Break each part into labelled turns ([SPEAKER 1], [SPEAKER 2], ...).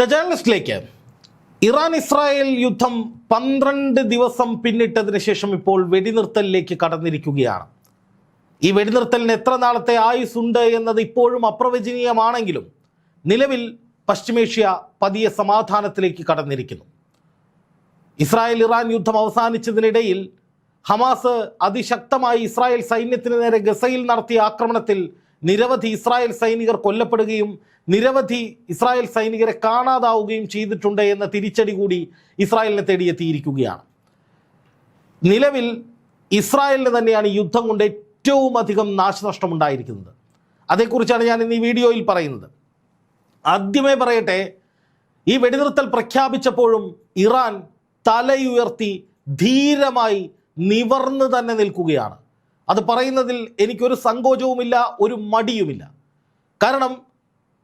[SPEAKER 1] The ജേർണലിസ്റ്റിലേക്ക് Iran Israel യുദ്ധം പന്ത്രണ്ട് ദിവസം പിന്നിട്ടതിന് ശേഷം ഇപ്പോൾ വെടിനിർത്തലിലേക്ക് കടന്നിരിക്കുകയാണ്. ഈ വെടിനിർത്തലിന് എത്ര നാളത്തെ ആയുസ് ഉണ്ട് എന്നത് ഇപ്പോഴും അപ്രവചനീയമാണെങ്കിലും നിലവിൽ പശ്ചിമേഷ്യ പതിയെ സമാധാനത്തിലേക്ക് കടന്നിരിക്കുന്നു. ഇസ്രായേൽ ഇറാൻ യുദ്ധം അവസാനിച്ചതിനിടയിൽ ഹമാസ് അതിശക്തമായി ഇസ്രായേൽ സൈന്യത്തിന് നേരെ ഗസയിൽ നടത്തിയ ആക്രമണത്തിൽ നിരവധി ഇസ്രായേൽ സൈനികർ കൊല്ലപ്പെടുകയും നിരവധി ഇസ്രായേൽ സൈനികരെ കാണാതാവുകയും ചെയ്തിട്ടുണ്ട് എന്ന തിരിച്ചടി കൂടി ഇസ്രായേലിനെ തേടിയെത്തിയിരിക്കുകയാണ്. നിലവിൽ ഇസ്രായേലിന് തന്നെയാണ് യുദ്ധം കൊണ്ട് ഏറ്റവും അധികം നാശനഷ്ടമുണ്ടായിരിക്കുന്നത്. അതേക്കുറിച്ചാണ് ഞാൻ ഇന്ന് ഈ വീഡിയോയിൽ പറയുന്നത്. ആദ്യമേ പറയട്ടെ ഈ വെടിനിർത്തൽ പ്രഖ്യാപിച്ചപ്പോഴും ഇറാൻ തലയുയർത്തി ധീരമായി നിവർന്ന് തന്നെ നിൽക്കുകയാണ്. അത് പറയുന്നതിൽ എനിക്കൊരു സങ്കോചവുമില്ല ഒരു മടിയുമില്ല. കാരണം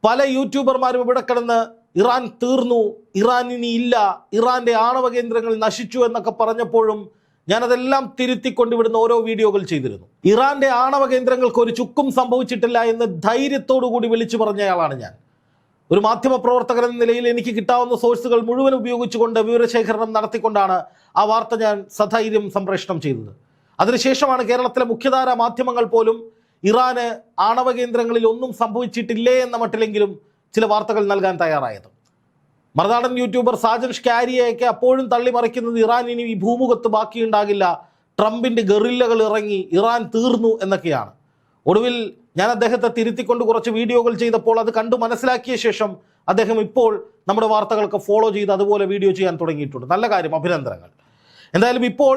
[SPEAKER 1] പല യൂട്യൂബർമാരും ഇവിടെ കിടന്ന് ഇറാൻ തീർന്നു ഇറാൻ ഇനി ഇല്ല ഇറാന്റെ ആണവ കേന്ദ്രങ്ങൾ നശിച്ചു എന്നൊക്കെ പറഞ്ഞപ്പോഴും ഞാനതെല്ലാം തിരുത്തിക്കൊണ്ട് ഇവിടുന്ന് ഓരോ വീഡിയോകൾ ചെയ്തിരുന്നു. ഇറാന്റെ ആണവ കേന്ദ്രങ്ങൾക്ക് ഒരു ചുക്കും സംഭവിച്ചിട്ടില്ല എന്ന് ധൈര്യത്തോടു കൂടി വിളിച്ചു പറഞ്ഞയാളാണ് ഞാൻ. ഒരു മാധ്യമ പ്രവർത്തകൻ എന്ന നിലയിൽ എനിക്ക് കിട്ടാവുന്ന സോഴ്സുകൾ മുഴുവൻ ഉപയോഗിച്ചുകൊണ്ട് വിവരശേഖരണം നടത്തിക്കൊണ്ടാണ് ആ വാർത്ത ഞാൻ സധൈര്യം സംപ്രേഷണം ചെയ്തത്. അതിനുശേഷമാണ് കേരളത്തിലെ മുഖ്യധാര മാധ്യമങ്ങൾ പോലും ഇറാന് ആണവ കേന്ദ്രങ്ങളിൽ ഒന്നും സംഭവിച്ചിട്ടില്ലേ എന്ന മട്ടിലെങ്കിലും ചില വാർത്തകൾ നൽകാൻ തയ്യാറായത്. മറുനാടൻ യൂട്യൂബർ സാജൻ ഷ്കാരിയെയൊക്കെ അപ്പോഴും തള്ളിമറിക്കുന്നത് ഇറാൻ ഇനി ഈ ഭൂമുഖത്ത് ബാക്കിയുണ്ടാകില്ല. ട്രംപിന്റെ ഗറില്ലകൾ ഇറങ്ങി ഇറാൻ തീർന്നു എന്നൊക്കെയാണ്. ഒടുവിൽ ഞാൻ അദ്ദേഹത്തെ തിരുത്തിക്കൊണ്ട് കുറച്ച് വീഡിയോകൾ ചെയ്തപ്പോൾ അത് കണ്ടു മനസ്സിലാക്കിയ ശേഷം അദ്ദേഹം ഇപ്പോൾ നമ്മുടെ വാർത്തകളൊക്കെ ഫോളോ ചെയ്ത് അതുപോലെ വീഡിയോ ചെയ്യാൻ തുടങ്ങിയിട്ടുണ്ട്. നല്ല കാര്യം അഭിനന്ദനങ്ങൾ. എന്തായാലും ഇപ്പോൾ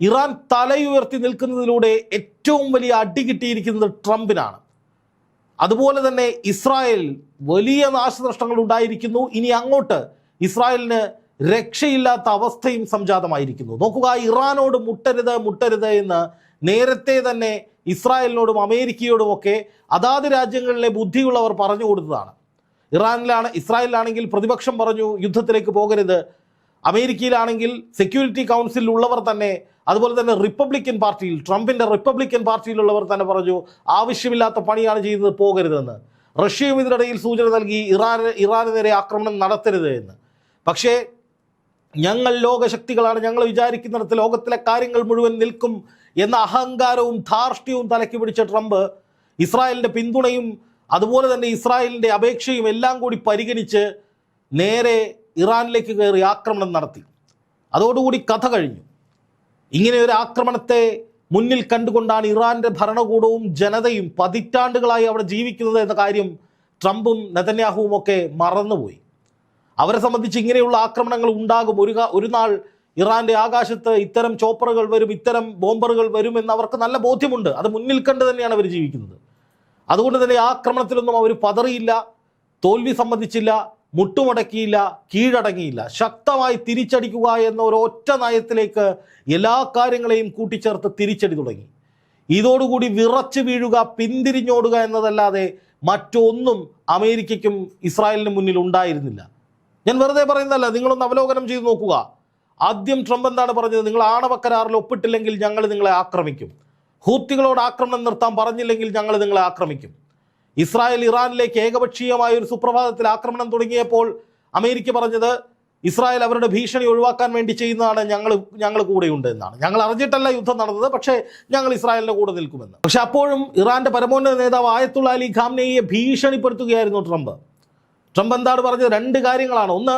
[SPEAKER 1] ഇറാൻ തലയുയർത്തി നിൽക്കുന്നതിലൂടെ ഏറ്റവും വലിയ അടി കിട്ടിയിരിക്കുന്നത് ട്രംപിനാണ്. അതുപോലെ തന്നെ ഇസ്രായേൽ വലിയ നാശനഷ്ടങ്ങൾ ഉണ്ടായിരിക്കുന്നു. ഇനി അങ്ങോട്ട് ഇസ്രായേലിന് രക്ഷയില്ലാത്ത അവസ്ഥയും സംജാതമായിരിക്കുന്നു. നോക്കുക ഇറാനോട് മുട്ടരുത് മുട്ടരുത് എന്ന് നേരത്തെ തന്നെ ഇസ്രായേലിനോടും അമേരിക്കയോടും ഒക്കെ അതാത് രാജ്യങ്ങളിലെ ബുദ്ധിയുള്ളവർ പറഞ്ഞു കൊടുത്തതാണ്. ഇറാനിലാണ് ഇസ്രായേലിലാണെങ്കിൽ പ്രതിപക്ഷം പറഞ്ഞു യുദ്ധത്തിലേക്ക് പോകരുത്. അമേരിക്കയിലാണെങ്കിൽ സെക്യൂരിറ്റി കൗൺസിലുള്ളവർ തന്നെ അതുപോലെ തന്നെ റിപ്പബ്ലിക്കൻ പാർട്ടിയിൽ ട്രംപിന്റെ റിപ്പബ്ലിക്കൻ പാർട്ടിയിലുള്ളവർ തന്നെ പറഞ്ഞു ആവശ്യമില്ലാത്ത പണിയാണ് ചെയ്യുന്നത് പോകരുതെന്ന്. റഷ്യയും ഇതിനിടയിൽ സൂചന നൽകി ഇറാൻ ഇറാന് നേരെ ആക്രമണം നടത്തരുത് എന്ന്. പക്ഷേ ഞങ്ങൾ ലോകശക്തികളാണ് ഞങ്ങൾ വിചാരിക്കുന്നിടത്ത് ലോകത്തിലെ കാര്യങ്ങൾ മുഴുവൻ നിൽക്കും എന്ന അഹങ്കാരവും ധാർഷ്ട്യവും തലയ്ക്ക് പിടിച്ച ട്രംപ് ഇസ്രായേലിന്റെ പിന്തുണയും അതുപോലെ തന്നെ ഇസ്രായേലിന്റെ അപേക്ഷയും എല്ലാം കൂടി പരിഗണിച്ച് നേരെ ഇറാനിലേക്ക് കയറി ആക്രമണം നടത്തി. അതോടുകൂടി കഥ കഴിഞ്ഞു. ഇങ്ങനെ ഒരു ആക്രമണത്തെ മുന്നിൽ കണ്ടുകൊണ്ടാണ് ഇറാന്റെ ഭരണകൂടവും ജനതയും പതിറ്റാണ്ടുകളായി അവിടെ ജീവിക്കുന്നത് എന്ന കാര്യം ട്രംപും നെതന്യാഹുവും ഒക്കെ മറന്നുപോയി. അവരെ സംബന്ധിച്ച് ഇങ്ങനെയുള്ള ആക്രമണങ്ങൾ ഉണ്ടാകും. ഒരു ഒരു നാൾ ഇറാന്റെ ആകാശത്ത് ഇത്തരം ചോപ്പറുകൾ വരും ഇത്തരം ബോംബറുകൾ വരും എന്ന് അവർക്ക് നല്ല ബോധ്യമുണ്ട്. അത് മുന്നിൽ കണ്ട് തന്നെയാണ് അവർ ജീവിക്കുന്നത്. അതുകൊണ്ട് തന്നെ ആക്രമണത്തിലൊന്നും അവർ പതറിയില്ല തോൽവി സംബന്ധിച്ചില്ല മുട്ടുമടക്കിയില്ല കീഴടങ്ങിയില്ല. ശക്തമായി തിരിച്ചടിക്കുക എന്ന ഒരു ഒറ്റ നയത്തിലേക്ക് എല്ലാ കാര്യങ്ങളെയും കൂട്ടിച്ചേർത്ത് തിരിച്ചടി തുടങ്ങി. ഇതോടുകൂടി വിറച്ചു വീഴുക പിന്തിരിഞ്ഞോടുക എന്നതല്ലാതെ മറ്റൊന്നും അമേരിക്കയ്ക്കും ഇസ്രായേലിനും മുന്നിൽ ഉണ്ടായിരുന്നില്ല. ഞാൻ വെറുതെ പറയുന്നതല്ല നിങ്ങളൊന്ന് അവലോകനം ചെയ്ത് നോക്കുക. ആദ്യം ട്രംപ് എന്താണ് പറഞ്ഞത്? നിങ്ങൾ ആണവ കരാറിൽ ഒപ്പിട്ടില്ലെങ്കിൽ ഞങ്ങൾ നിങ്ങളെ ആക്രമിക്കും. ഹൂത്തികളോട് ആക്രമണം നിർത്താൻ പറഞ്ഞില്ലെങ്കിൽ ഞങ്ങൾ നിങ്ങളെ ആക്രമിക്കും. ഇസ്രായേൽ ഇറാനിലേക്ക് ഏകപക്ഷീയമായ ഒരു സുപ്രഭാതത്തിൽ ആക്രമണം തുടങ്ങിയപ്പോൾ അമേരിക്ക പറഞ്ഞത് ഇസ്രായേൽ അവരുടെ ഭീഷണി ഒഴിവാക്കാൻ വേണ്ടി ചെയ്യുന്നതാണ് ഞങ്ങൾ ഞങ്ങൾ കൂടെയുണ്ട് എന്നാണ്. ഞങ്ങൾ അറിഞ്ഞിട്ടല്ല യുദ്ധം നടന്നത് പക്ഷേ ഞങ്ങൾ ഇസ്രായേലിന്റെ കൂടെ നിൽക്കുമെന്ന്. പക്ഷെ അപ്പോഴും ഇറാന്റെ പരമോന്നത നേതാവ് ആയത്തുള്ള അലി ഖാംനെയെ ഭീഷണിപ്പെടുത്തുകയായിരുന്നു ട്രംപ്. ട്രംപ് എന്താണ് പറഞ്ഞത്? രണ്ട് കാര്യങ്ങളാണ്. ഒന്ന്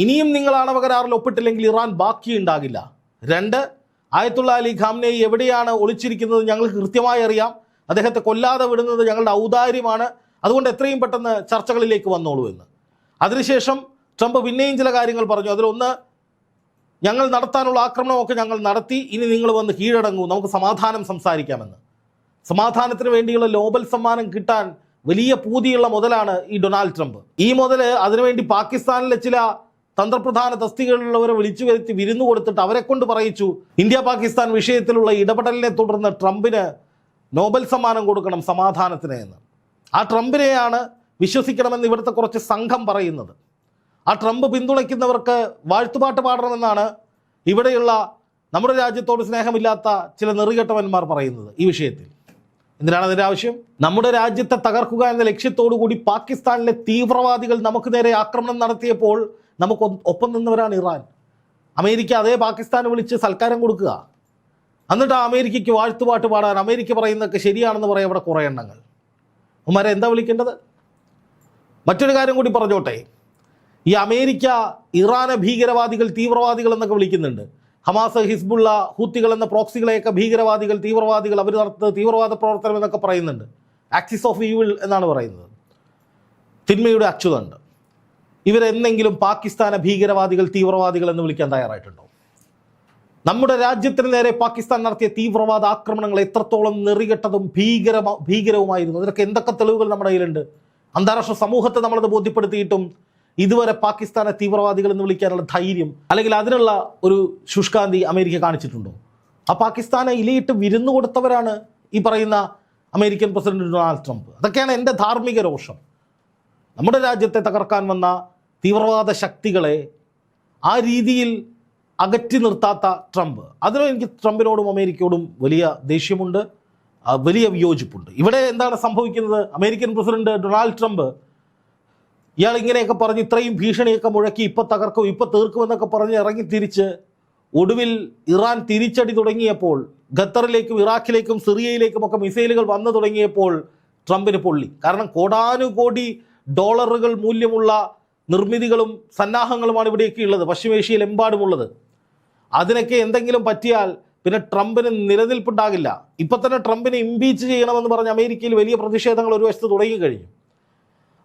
[SPEAKER 1] ഇനിയും നിങ്ങൾ ആണവ കരാറിൽ ഒപ്പിട്ടില്ലെങ്കിൽ ഇറാൻ ബാക്കിയുണ്ടാകില്ല. രണ്ട് ആയത്തുള്ള അലി ഖാംനെയി എവിടെയാണ് ഒളിച്ചിരിക്കുന്നത് ഞങ്ങൾക്ക് കൃത്യമായി അറിയാം. അദ്ദേഹത്തെ കൊല്ലാതെ വിടുന്നത് ഞങ്ങളുടെ ഔദാര്യമാണ്. അതുകൊണ്ട് എത്രയും പെട്ടെന്ന് ചർച്ചകളിലേക്ക് വന്നോളൂ എന്ന്. അതിനുശേഷം ട്രംപ് പിന്നെയും ചില കാര്യങ്ങൾ പറഞ്ഞു. അതിലൊന്ന് ഞങ്ങൾ നടത്താനുള്ള ആക്രമണമൊക്കെ ഞങ്ങൾ നടത്തി. ഇനി നിങ്ങൾ വന്ന് കീഴടങ്ങൂ. നമുക്ക് സമാധാനം സംസാരിക്കാമെന്ന്. സമാധാനത്തിന് വേണ്ടിയുള്ള നോബൽ സമ്മാനം കിട്ടാൻ വലിയ പൂതിയുള്ള മുതലാണ് ഈ ഡൊണാൾഡ് ട്രംപ്. ഈ മുതൽ അതിനുവേണ്ടി പാകിസ്ഥാനിലെ ചില തന്ത്രപ്രധാന തസ്തികകളിലുള്ളവരെ വിളിച്ചു വരുത്തി വിരുന്നു കൊടുത്തിട്ട് അവരെ കൊണ്ട് പറയിച്ചു ഇന്ത്യ പാകിസ്ഥാൻ വിഷയത്തിലുള്ള ഇടപെടലിനെ തുടർന്ന് ട്രംപിന് നോബൽ സമ്മാനം കൊടുക്കണം സമാധാനത്തിന് എന്ന്. ആ ട്രംപിനെയാണ് വിശ്വസിക്കണമെന്ന് ഇവിടുത്തെ കുറച്ച് സംഘം പറയുന്നത്. ആ ട്രംപ് പിന്തുണയ്ക്കുന്നവർക്ക് വാഴ്ത്തുപാട്ട് പാടണമെന്നാണ് ഇവിടെയുള്ള നമ്മുടെ രാജ്യത്തോട് സ്നേഹമില്ലാത്ത ചില നെറുകെട്ടവന്മാർ പറയുന്നത് ഈ വിഷയത്തിൽ. എന്തിനാണ് അതിന്റെ ആവശ്യം? നമ്മുടെ രാജ്യത്തെ തകർക്കുക എന്ന ലക്ഷ്യത്തോടു കൂടി പാകിസ്ഥാനിലെ തീവ്രവാദികൾ നമുക്ക് നേരെ ആക്രമണം നടത്തിയപ്പോൾ നമുക്ക് ഒപ്പം നിന്നവരാണ് ഇറാൻ. അമേരിക്ക അതേ പാകിസ്ഥാനെ വിളിച്ച് സൽക്കാരം കൊടുക്കുക. എന്നിട്ട് അമേരിക്കയ്ക്ക് വാഴ്ത്തുപാട്ട് പാടാൻ അമേരിക്ക പറയുന്നതൊക്കെ ശരിയാണെന്ന് പറയാം ഇവിടെ കുറേ എണ്ണങ്ങൾ. ഉമ്മാരെ എന്താ വിളിക്കേണ്ടത്? മറ്റൊരു കാര്യം കൂടി പറഞ്ഞോട്ടെ. ഈ അമേരിക്ക ഇറാനെ ഭീകരവാദികൾ തീവ്രവാദികൾ എന്നൊക്കെ വിളിക്കുന്നുണ്ട്. ഹമാസ് ഹിസ്ബുള്ള ഹൂത്തികൾ എന്ന പ്രോക്സികളെയൊക്കെ ഭീകരവാദികൾ തീവ്രവാദികൾ അവർ നടത്തുന്ന തീവ്രവാദ പ്രവർത്തനം എന്നൊക്കെ പറയുന്നുണ്ട്. ആക്സിസ് ഓഫ് ഈവിൾ എന്നാണ് പറയുന്നത്. തിന്മയുടെ അച്യുതണ്ട് ഇവരെന്തെങ്കിലും പാകിസ്ഥാനെ ഭീകരവാദികൾ തീവ്രവാദികൾ എന്ന് വിളിക്കാൻ തയ്യാറായിട്ടുണ്ടോ? നമ്മുടെ രാജ്യത്തിന് നേരെ പാകിസ്ഥാൻ നടത്തിയ തീവ്രവാദ ആക്രമണങ്ങൾ എത്രത്തോളം നെറികെട്ടതും ഭീകര ഭീകരവുമായിരുന്നു. അതിനൊക്കെ എന്തൊക്കെ തെളിവുകൾ നമ്മുടെ കയ്യിലുണ്ട്? അന്താരാഷ്ട്ര സമൂഹത്തെ നമ്മളത് ബോധ്യപ്പെടുത്തിയിട്ടും ഇതുവരെ പാകിസ്ഥാനെ തീവ്രവാദികൾ എന്ന് വിളിക്കാനുള്ള ധൈര്യം അല്ലെങ്കിൽ അതിനുള്ള ഒരു ശുഷ്കാന്തി അമേരിക്ക കാണിച്ചിട്ടുണ്ടോ? ആ പാകിസ്ഥാനെ ഇലയിട്ട് വിരുന്നു കൊടുത്തവരാണ് ഈ പറയുന്ന അമേരിക്കൻ പ്രസിഡന്റ് ഡൊണാൾഡ് ട്രംപ്. അതൊക്കെയാണ് എന്റെ ധാർമ്മിക രോഷം. നമ്മുടെ രാജ്യത്തെ തകർക്കാൻ വന്ന തീവ്രവാദ ശക്തികളെ ആ രീതിയിൽ അകറ്റി നിർത്താത്ത ട്രംപ്. അതിന് എനിക്ക് ട്രംപിനോടും അമേരിക്കയോടും വലിയ ദേഷ്യമുണ്ട്. വലിയ വിയോജിപ്പുണ്ട്. ഇവിടെ എന്താണ് സംഭവിക്കുന്നത്? അമേരിക്കൻ പ്രസിഡന്റ് ഡൊണാൾഡ് ട്രംപ് ഇയാൾ ഇങ്ങനെയൊക്കെ പറഞ്ഞ് ഇത്രയും ഭീഷണിയൊക്കെ മുഴക്കി ഇപ്പൊ തകർക്കും ഇപ്പൊ തീർക്കും എന്നൊക്കെ പറഞ്ഞ് ഇറങ്ങി തിരിച്ച് ഒടുവിൽ ഇറാൻ തിരിച്ചടി തുടങ്ങിയപ്പോൾ ഖത്തറിലേക്കും ഇറാഖിലേക്കും സിറിയയിലേക്കും ഒക്കെ മിസൈലുകൾ വന്നു തുടങ്ങിയപ്പോൾ ട്രംപിന് പൊള്ളി. കാരണം കോടാനുകോടി ഡോളറുകൾ മൂല്യമുള്ള നിർമ്മിതികളും സന്നാഹങ്ങളുമാണ് ഇവിടെയൊക്കെ ഉള്ളത്. പശ്ചിമേഷ്യയിൽ എമ്പാടുമുള്ളത്. അതിനൊക്കെ എന്തെങ്കിലും പറ്റിയാൽ പിന്നെ ട്രംപിന് നിലനിൽപ്പുണ്ടാകില്ല. ഇപ്പം തന്നെ ട്രംപിനെ ഇംപീച്ച് ചെയ്യണമെന്ന് പറഞ്ഞ് അമേരിക്കയിൽ വലിയ പ്രതിഷേധങ്ങൾ ഒരു വശത്ത് തുടങ്ങിക്കഴിഞ്ഞു.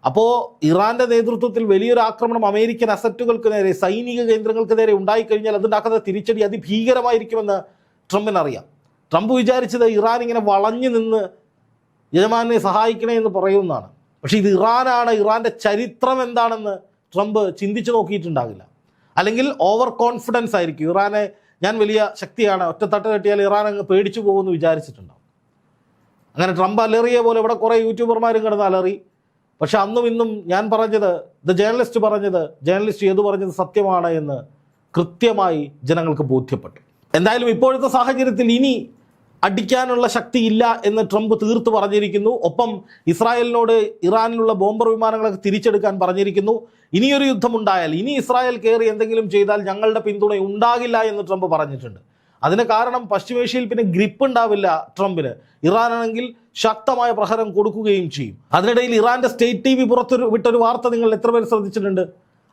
[SPEAKER 1] അപ്പോൾ ഇറാന്റെ നേതൃത്വത്തിൽ വലിയൊരു ആക്രമണം അമേരിക്കൻ അസറ്റുകൾക്ക് നേരെ സൈനിക കേന്ദ്രങ്ങൾക്ക് നേരെ ഉണ്ടായിക്കഴിഞ്ഞാൽ അതുണ്ടാക്കുന്ന തിരിച്ചടി അതിഭീകരമായിരിക്കുമെന്ന് ട്രംപിനറിയാം. ട്രംപ് വിചാരിച്ചത് ഇറാൻ ഇങ്ങനെ വളഞ്ഞു നിന്ന് യജമാനെ സഹായിക്കണേ എന്ന് പറയുന്നതാണ് പക്ഷേ ഇത് ഇറാനാണ് ഇറാന്റെ ചരിത്രം എന്താണെന്ന് ട്രംപ് ചിന്തിച്ചു നോക്കിയിട്ടുണ്ടാകില്ല. അല്ലെങ്കിൽ ഓവർ കോൺഫിഡൻസ് ആയിരിക്കും. ഇറാനെ ഞാൻ വലിയ ശക്തിയാണ്. ഒറ്റത്തട്ട് കെട്ടിയാൽ ഇറാൻ അങ്ങ് പേടിച്ചു പോകുമെന്ന് വിചാരിച്ചിട്ടുണ്ടാവും. അങ്ങനെ ട്രംപ് അലറിയ പോലെ ഇവിടെ കുറേ യൂട്യൂബർമാരും കിടന്ന് അലറി. പക്ഷെ അന്നും ഇന്നും ഞാൻ പറഞ്ഞത് ദ ജേർണലിസ്റ്റ് പറഞ്ഞത് ജേർണലിസ്റ്റ് ഏത് പറഞ്ഞത് സത്യമാണ് എന്ന് കൃത്യമായി ജനങ്ങൾക്ക് ബോധ്യപ്പെട്ടു. എന്തായാലും ഇപ്പോഴത്തെ സാഹചര്യത്തിൽ ഇനി അടിക്കാനുള്ള ശക്തിയില്ല എന്ന് ട്രംപ് തീർത്ത് പറഞ്ഞിരിക്കുന്നു. ഒപ്പം ഇസ്രായേലിനോട് ഇറാനിലുള്ള ബോംബർ വിമാനങ്ങളൊക്കെ തിരിച്ചെടുക്കാൻ പറഞ്ഞിരിക്കുന്നു. ഇനിയൊരു യുദ്ധമുണ്ടായാൽ ഇനി ഇസ്രായേൽ കയറി എന്തെങ്കിലും ചെയ്താൽ ഞങ്ങളുടെ പിന്തുണ ഉണ്ടാകില്ല എന്ന് ട്രംപ് പറഞ്ഞിട്ടുണ്ട്. അതിന് കാരണം പശ്ചിമേഷ്യയിൽ പിന്നെ ഗ്രിപ്പ് ഉണ്ടാവില്ല ട്രംപിന്. ഇറാനാണെങ്കിൽ ശക്തമായ പ്രഹരം കൊടുക്കുകയും ചെയ്യും. അതിനിടയിൽ ഇറാന്റെ സ്റ്റേറ്റ് ടി വി പുറത്തൊരു വിട്ടൊരു വാർത്ത നിങ്ങൾ എത്ര പേർ ശ്രദ്ധിച്ചിട്ടുണ്ട്?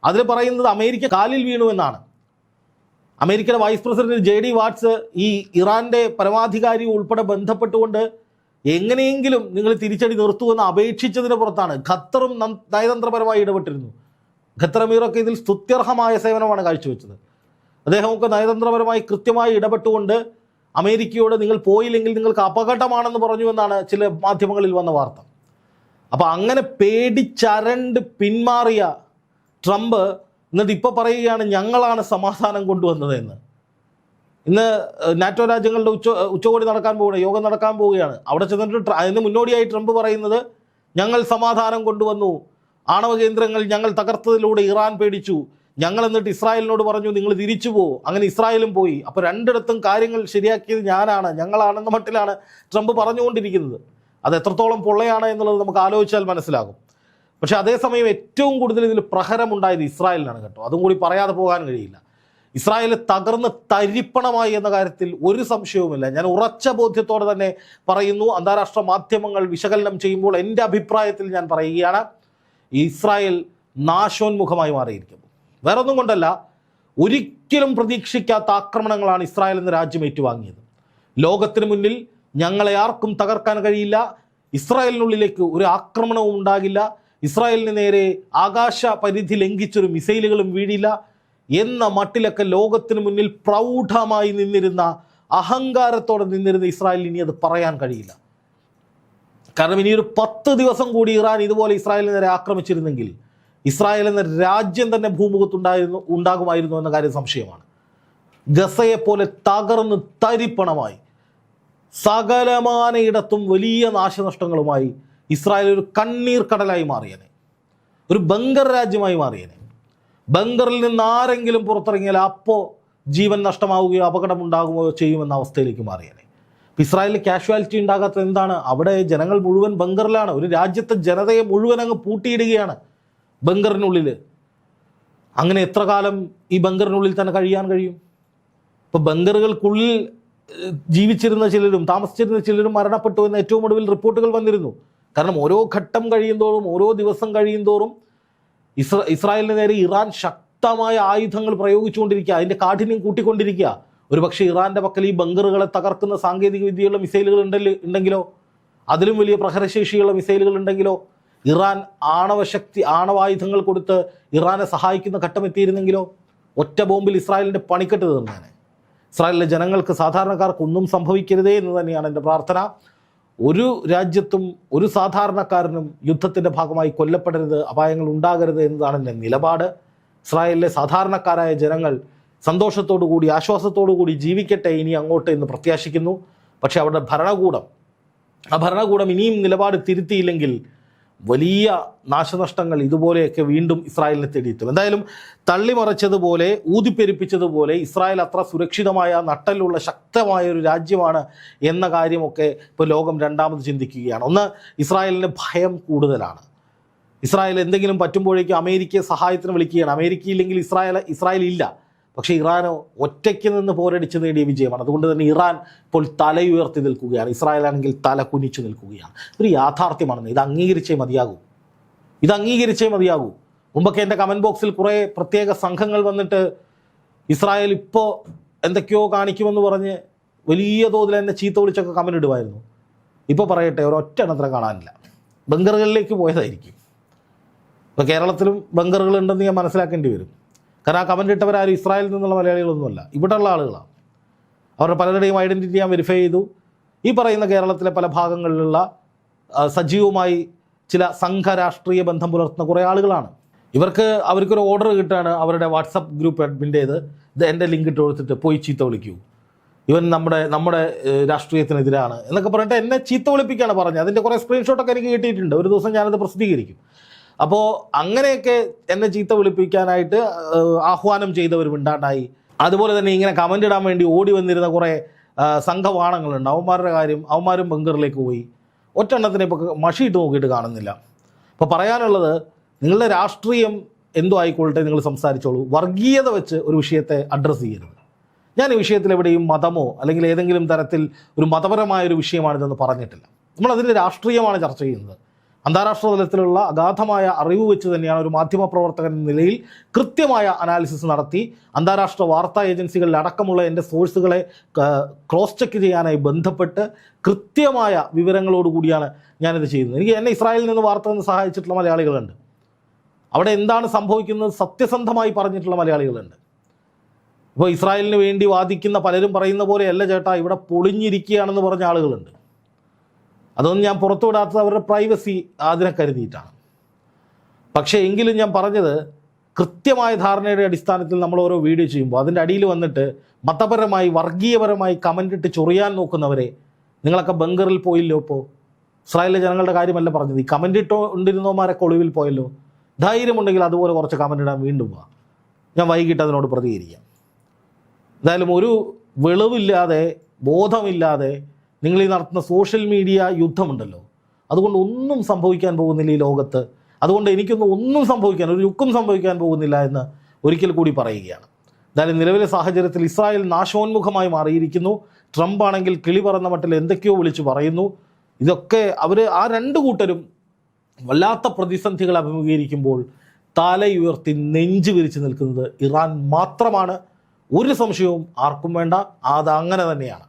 [SPEAKER 1] അതിൽ പറയുന്നത് അമേരിക്ക കാലിൽ വീണു അമേരിക്കയുടെ vice president J D Vance ഈ ഇറാന്റെ പരമാധികാരി ഉൾപ്പെടെ ബന്ധപ്പെട്ടുകൊണ്ട് എങ്ങനെയെങ്കിലും നിങ്ങൾ തിരിച്ചടി നിർത്തുമെന്ന് അപേക്ഷിച്ചതിന് പുറത്താണ് ഖത്തറും നയതന്ത്രപരമായി ഇടപെട്ടിരുന്നു. ഖത്തർ അമീറൊക്കെ ഇതിൽ സ്തുത്യർഹമായ സേവനമാണ് കാഴ്ചവെച്ചത്. അദ്ദേഹമൊക്കെ നയതന്ത്രപരമായി കൃത്യമായി ഇടപെട്ടുകൊണ്ട് അമേരിക്കയോട് നിങ്ങൾ പോയില്ലെങ്കിൽ നിങ്ങൾക്ക് അപകടമാണെന്ന് പറഞ്ഞു എന്നാണ് ചില മാധ്യമങ്ങളിൽ വന്ന വാർത്ത. അപ്പോൾ അങ്ങനെ പേടിച്ചരണ്ട് പിന്മാറിയ ട്രംപ് എന്നിട്ട് ഇപ്പോൾ പറയുകയാണ് ഞങ്ങളാണ് സമാധാനം കൊണ്ടുവന്നത് എന്ന് ഇന്ന് നാറ്റോ രാജ്യങ്ങളുടെ ഉച്ച ഉച്ചകോടി നടക്കാൻ പോവുകയാണ് യോഗം നടക്കാൻ പോവുകയാണ്. അവിടെ ചെന്നിട്ട് അതിന് മുന്നോടിയായി ട്രംപ് പറയുന്നത് ഞങ്ങൾ സമാധാനം കൊണ്ടുവന്നു. ആണവ കേന്ദ്രങ്ങൾ ഞങ്ങൾ തകർത്തതിലൂടെ ഇറാൻ പേടിച്ചു. ഞങ്ങൾ എന്നിട്ട് ഇസ്രായേലിനോട് പറഞ്ഞു നിങ്ങൾ തിരിച്ചു പോകും അങ്ങനെ ഇസ്രായേലും പോയി. അപ്പോൾ രണ്ടിടത്തും കാര്യങ്ങൾ ശരിയാക്കിയത് ഞാനാണ് ഞങ്ങളാണെന്ന മട്ടിലാണ് ട്രംപ് പറഞ്ഞുകൊണ്ടിരിക്കുന്നത്. അത് എത്രത്തോളം പൊള്ളയാണ് എന്നുള്ളത് നമുക്ക് ആലോചിച്ചാൽ മനസ്സിലാകും. പക്ഷെ അതേസമയം ഏറ്റവും കൂടുതൽ ഇതിൽ പ്രഹരമുണ്ടായത് ഇസ്രായേലിനാണ് കേട്ടോ. അതും കൂടി പറയാതെ പോകാൻ കഴിയില്ല. ഇസ്രായേൽ തകർന്ന് തരിപ്പണമായി എന്ന കാര്യത്തിൽ ഒരു സംശയവുമില്ല. ഞാൻ ഉറച്ച ബോധ്യത്തോടെ തന്നെ പറയുന്നു. അന്താരാഷ്ട്ര മാധ്യമങ്ങൾ വിശകലനം ചെയ്യുമ്പോൾ എന്റെ അഭിപ്രായത്തിൽ ഞാൻ പറയുകയാണ് ഇസ്രായേൽ നാശോന്മുഖമായി മാറിയിരിക്കുന്നു. വേറെ ഒന്നും കൊണ്ടല്ല ഒരിക്കലും പ്രതീക്ഷിക്കാത്ത ആക്രമണങ്ങളാണ് ഇസ്രായേൽ എന്ന രാജ്യം ഏറ്റുവാങ്ങിയത്. ലോകത്തിന് മുന്നിൽ ഞങ്ങളെ ആർക്കും തകർക്കാൻ കഴിയില്ല. ഇസ്രായേലിനുള്ളിലേക്ക് ഒരു ആക്രമണവും ഉണ്ടാകില്ല. ഇസ്രായേലിന് നേരെ ആകാശ പരിധി ലംഘിച്ചൊരു മിസൈലുകളും വീഴില്ല എന്ന മട്ടിലൊക്കെ ലോകത്തിന് മുന്നിൽ പ്രൗഢമായി നിന്നിരുന്ന അഹങ്കാരത്തോടെ നിന്നിരുന്ന ഇസ്രായേലിന് ഇനി അത് പറയാൻ കഴിയില്ല. കാരണം ഇനിയൊരു പത്ത് ദിവസം കൂടി ഇറാൻ ഇതുപോലെ ഇസ്രായേലിന് നേരെ ആക്രമിച്ചിരുന്നെങ്കിൽ ഇസ്രായേൽ എന്ന രാജ്യം തന്നെ ഭൂമുഖത്തുണ്ടായിരുന്നു ഉണ്ടാകുമായിരുന്നു എന്ന കാര്യം സംശയമാണ്. ഗസയെ പോലെ തകർന്ന് തരിപ്പണമായി സകലമാനയിടത്തും വലിയ നാശനഷ്ടങ്ങളുമായി ഇസ്രായേൽ ഒരു കണ്ണീർ കടലായി മാറിയനെ. ഒരു ബങ്കർ രാജ്യമായി മാറിയനെ. ബങ്കറിൽ നിന്ന് ആരെങ്കിലും പുറത്തിറങ്ങിയാൽ അപ്പോൾ ജീവൻ നഷ്ടമാവുകയോ അപകടമുണ്ടാകുകയോ ചെയ്യുമെന്ന അവസ്ഥയിലേക്ക് മാറിയനെ. ഇസ്രായേലിൽ കാഷ്വാലിറ്റി ഉണ്ടാകാത്തത് എന്താണ്? അവിടെ ജനങ്ങൾ മുഴുവൻ ബങ്കറിലാണ് ഒരു രാജ്യത്തെ ജനതയെ മുഴുവൻ അങ്ങ് പൂട്ടിയിടുകയാണ് ബങ്കറിനുള്ളിൽ അങ്ങനെ എത്ര കാലം ഈ ബങ്കറിനുള്ളിൽ തന്നെ കഴിയാൻ കഴിയും? ഇപ്പോൾ ബങ്കറുകൾക്കുള്ളിൽ ജീവിച്ചിരുന്ന ചിലരും താമസിച്ചിരുന്ന ചിലരും മരണപ്പെട്ടു എന്ന് ഏറ്റവും ഒടുവിൽ റിപ്പോർട്ടുകൾ വന്നിരുന്നു. കാരണം ഓരോ ഘട്ടം കഴിയുന്തോറും ഓരോ ദിവസം കഴിയുന്തോറും ഇസ്ര ഇസ്രായേലിന് നേരെ ഇറാൻ ശക്തമായ ആയുധങ്ങൾ പ്രയോഗിച്ചുകൊണ്ടിരിക്കുക അതിന്റെ കാഠിന്യം കൂട്ടിക്കൊണ്ടിരിക്കുക. ഒരു പക്ഷേ ഇറാന്റെ പക്കൽ ഈ ബങ്കറുകളെ തകർക്കുന്ന സാങ്കേതിക വിദ്യയുള്ള മിസൈലുകൾ ഉണ്ടല്ലോ ഉണ്ടെങ്കിലോ? അതിലും വലിയ പ്രഹരശേഷിയുള്ള മിസൈലുകൾ ഉണ്ടെങ്കിലോ? ഇറാൻ ആണവശക്തി ആണവായുധങ്ങൾ കൊടുത്ത് ഇറാനെ സഹായിക്കുന്ന ഘട്ടം എത്തിയിരുന്നെങ്കിലോ? ഒറ്റ ബോംബിൽ ഇസ്രായേലിന്റെ പണിക്കെട്ട് തീർന്നേനെ. ഇസ്രായേലിലെ ജനങ്ങൾക്ക് സാധാരണക്കാർക്ക് ഒന്നും സംഭവിക്കരുതേ എന്ന് തന്നെയാണ് എന്റെ പ്രാർത്ഥന. ഒരു രാജ്യത്തും ഒരു സാധാരണക്കാരനും യുദ്ധത്തിന്റെ ഭാഗമായി കൊല്ലപ്പെടരുത് അപായങ്ങൾ ഉണ്ടാകരുത് എന്നതാണ് എന്റെ നിലപാട്. ഇസ്രായേലിലെ സാധാരണക്കാരായ ജനങ്ങൾ സന്തോഷത്തോടു കൂടി ആശ്വാസത്തോടു കൂടി ജീവിക്കട്ടെ ഇനി അങ്ങോട്ട് എന്ന് പ്രത്യാശിക്കുന്നു. പക്ഷേ അവരുടെ ഭരണകൂടം ആ ഭരണകൂടം ഇനിയും നിലപാട് തിരുത്തിയില്ലെങ്കിൽ വലിയ നാശനഷ്ടങ്ങൾ ഇതുപോലെയൊക്കെ വീണ്ടും ഇസ്രായേലിനെ തേടിയെത്തും എന്തായാലും തള്ളിമറിച്ചതുപോലെ ഊതിപ്പെരുപ്പിച്ചതുപോലെ ഇസ്രായേൽ അത്ര സുരക്ഷിതമായ നട്ടലുള്ള ശക്തമായ ഒരു രാജ്യമാണ് എന്ന കാര്യമൊക്കെ ഇപ്പോൾ ലോകം രണ്ടാമത് ചിന്തിക്കുകയാണ്. ഒന്ന് ഇസ്രായേലിന് ഭയം കൂടുതലാണ്. ഇസ്രായേൽ എന്തെങ്കിലും പറ്റുമ്പോഴേക്കും അമേരിക്കയെ സഹായത്തിന് വിളിക്കുകയാണ്. അമേരിക്കയില്ലെങ്കിൽ ഇസ്രായേൽ ഇസ്രായേൽ ഇല്ല. പക്ഷേ ഇറാനോ ഒറ്റയ്ക്ക് നിന്ന് പോരടിച്ച് നേടിയ വിജയമാണ്. അതുകൊണ്ട് തന്നെ ഇറാൻ ഇപ്പോൾ തലയുയർത്തി നിൽക്കുകയാണ്. ഇസ്രായേൽ ആണെങ്കിൽ തല കുനിച്ചു നിൽക്കുകയാണ്. ഒരു യാഥാർത്ഥ്യമാണെന്ന്. ഇത് അംഗീകരിച്ചേ മതിയാകൂ. ഇത് അംഗീകരിച്ചേ മതിയാകൂ. മുമ്പൊക്കെ എന്റെ കമന്റ് ബോക്സിൽ കുറേ പ്രത്യേക സംഘങ്ങൾ വന്നിട്ട് ഇസ്രായേൽ ഇപ്പോൾ എന്തൊക്കെയോ കാണിക്കുമെന്ന് പറഞ്ഞ് വലിയ തോതിൽ എന്നെ ചീത്ത വിളിച്ചൊക്കെ കമന്റ് ഇടുമായിരുന്നു. ഇപ്പോൾ പറയട്ടെ ഒറ്റ എണ്ണത്തിനെ കാണാനില്ല. ബങ്കറുകളിലേക്ക് പോയതായിരിക്കും. ഇപ്പോൾ കേരളത്തിലും ബങ്കറുകൾ ഉണ്ടെന്ന് ഞാൻ മനസ്സിലാക്കേണ്ടി വരും. കാരണം ആ കമന്റ് ഇട്ടവരാരും ഇസ്രായേലിൽ നിന്നുള്ള മലയാളികളൊന്നുമല്ല. ഇവിടെയുള്ള ആളുകളാണ്. അവരുടെ പലരുടെയും ഐഡന്റിറ്റി ഞാൻ വെരിഫൈ ചെയ്തു. ഈ പറയുന്ന കേരളത്തിലെ പല ഭാഗങ്ങളിലുള്ള സജീവമായി ചില സംഘരാഷ്ട്രീയ ബന്ധം പുലർത്തുന്ന കുറേ ആളുകളാണ്. ഇവർക്ക് അവർക്കൊരു ഓർഡർ കിട്ടുകയാണ് അവരുടെ വാട്സപ്പ് ഗ്രൂപ്പ് അഡ്മിന്റേത് ഇത് എന്റെ ലിങ്ക് ഇട്ട് കൊടുത്തിട്ട് പോയി ചീത്ത വിളിക്കൂ. ഇവൻ നമ്മുടെ നമ്മുടെ രാഷ്ട്രീയത്തിനെതിരാണ് എന്നൊക്കെ പറഞ്ഞിട്ട് എന്നെ ചീത്ത വിളിപ്പിക്കുകയാണ് പറഞ്ഞത്. അതിന്റെ കുറേ സ്ക്രീൻഷോട്ടൊക്കെ എനിക്ക് കിട്ടിയിട്ടുണ്ട്. ഒരു ദിവസം ഞാനത് പ്രസിദ്ധീകരിക്കും. അപ്പോൾ അങ്ങനെയൊക്കെ എന്നെ ചീത്ത വിളിപ്പിക്കാനായിട്ട് ആഹ്വാനം ചെയ്തവർ മിണ്ടാണ്ടായി അതുപോലെ തന്നെ ഇങ്ങനെ കമന്റ് ഇടാൻ വേണ്ടി ഓടി വന്നിരുന്ന കുറേ സംഘവാണങ്ങളുണ്ട്. അവന്മാരുടെ കാര്യം അവന്മാരും ബംഗറിലേക്ക് പോയി. ഒറ്റെണ്ണത്തിനെ ഇപ്പോൾ മഷിയിട്ട് നോക്കിയിട്ട് കാണുന്നില്ല. അപ്പോൾ പറയാനുള്ളത് നിങ്ങളുടെ രാഷ്ട്രീയം എന്തോ ആയിക്കൊള്ളട്ടെ നിങ്ങൾ സംസാരിച്ചോളൂ. വർഗീയത വെച്ച് ഒരു വിഷയത്തെ അഡ്രസ്സ് ചെയ്യരുത്. ഞാൻ ഈ വിഷയത്തിൽ എവിടെയും മതമോ അല്ലെങ്കിൽ ഏതെങ്കിലും തരത്തിൽ ഒരു മതപരമായ ഒരു വിഷയമാണിതെന്ന് പറഞ്ഞിട്ടില്ല. നമ്മൾ അതിന്റെ രാഷ്ട്രീയമാണ് ചർച്ച ചെയ്യുന്നത്. അന്താരാഷ്ട്ര തലത്തിലുള്ള അഗാധമായ അറിവ് വെച്ച് തന്നെയാണ് ഒരു മാധ്യമ പ്രവർത്തകൻ എന്ന നിലയിൽ കൃത്യമായ അനാലിസിസ് നടത്തി. അന്താരാഷ്ട്ര വാർത്താ ഏജൻസികളിൽ അടക്കമുള്ള എന്റെ സോഴ്സുകളെ ക്രോസ് ചെക്ക് ചെയ്യാനായി ബന്ധപ്പെട്ട് കൃത്യമായ വിവരങ്ങളോടുകൂടിയാണ് ഞാനിത് ചെയ്യുന്നത്. എനിക്ക് എന്നെ ഇസ്രായേലിൽ നിന്ന് വാർത്ത നിന്ന് സഹായിച്ചിട്ടുള്ള മലയാളികളുണ്ട്. അവിടെ എന്താണ് സംഭവിക്കുന്നത് സത്യസന്ധമായി പറഞ്ഞിട്ടുള്ള മലയാളികളുണ്ട്. ഇപ്പോൾ ഇസ്രായേലിന് വേണ്ടി വാദിക്കുന്ന പലരും പറയുന്ന പോലെയല്ല ചേട്ടാ ഇവിടെ പൊളിഞ്ഞിരിക്കുകയാണെന്ന് പറഞ്ഞ ആളുകളുണ്ട്. അതൊന്നും ഞാൻ പുറത്തുവിടാത്തത് അവരുടെ പ്രൈവസി അതിനെ കരുതിയിട്ടാണ്. പക്ഷേ എങ്കിലും ഞാൻ പറഞ്ഞത് കൃത്യമായ ധാരണയുടെ അടിസ്ഥാനത്തിൽ നമ്മൾ ഓരോ വീഡിയോ ചെയ്യുമ്പോൾ അതിന്റെ അടിയിൽ വന്നിട്ട് മതപരമായി വർഗീയപരമായി കമന്റ് ഇട്ട് ചൊറിയാൻ നോക്കുന്നവരെ നിങ്ങളൊക്കെ ബംഗറിൽ പോയില്ലോ ഇപ്പോൾ ഇസ്രായേലിലെ ജനങ്ങളുടെ കാര്യമല്ല പറഞ്ഞത്. ഈ കമന്റ് ഇട്ടോ ഉണ്ടിരുന്നവന്മാരൊക്കെ ഒളിവിൽ പോയല്ലോ? ധൈര്യമുണ്ടെങ്കിൽ അതുപോലെ കുറച്ച് കമന്റ് ഇടാൻ വീണ്ടും പോവാം ഞാൻ വൈകിട്ട് അതിനോട് പ്രതികരിക്കാം. എന്തായാലും ഒരു വെളിവില്ലാതെ ബോധമില്ലാതെ നിങ്ങൾ ഈ നടത്തുന്ന സോഷ്യൽ മീഡിയ യുദ്ധമുണ്ടല്ലോ. അതുകൊണ്ട് ഒന്നും സംഭവിക്കാൻ പോകുന്നില്ല ഈ ലോകത്ത്. അതുകൊണ്ട് എനിക്കൊന്നും ഒന്നും സംഭവിക്കാൻ ഒരു യുക്കും സംഭവിക്കാൻ പോകുന്നില്ല എന്ന് ഒരിക്കൽ കൂടി പറയുകയാണ്. എന്തായാലും നിലവിലെ സാഹചര്യത്തിൽ ഇസ്രായേൽ നാശോന്മുഖമായി മാറിയിരിക്കുന്നു. ട്രംപ് ആണെങ്കിൽ കിളി പറന്ന മട്ടിൽ എന്തൊക്കെയോ വിളിച്ചു പറയുന്നു. ഇതൊക്കെ അവർ ആ രണ്ട് കൂട്ടരും വല്ലാത്ത പ്രതിസന്ധികൾ അഭിമുഖീകരിക്കുമ്പോൾ തലയുയർത്തി നെഞ്ചു വിരിച്ചു നിൽക്കുന്നത് ഇറാൻ മാത്രമാണ്. ഒരു സംശയവും ആർക്കും വേണ്ട. അത് അങ്ങനെ തന്നെയാണ്.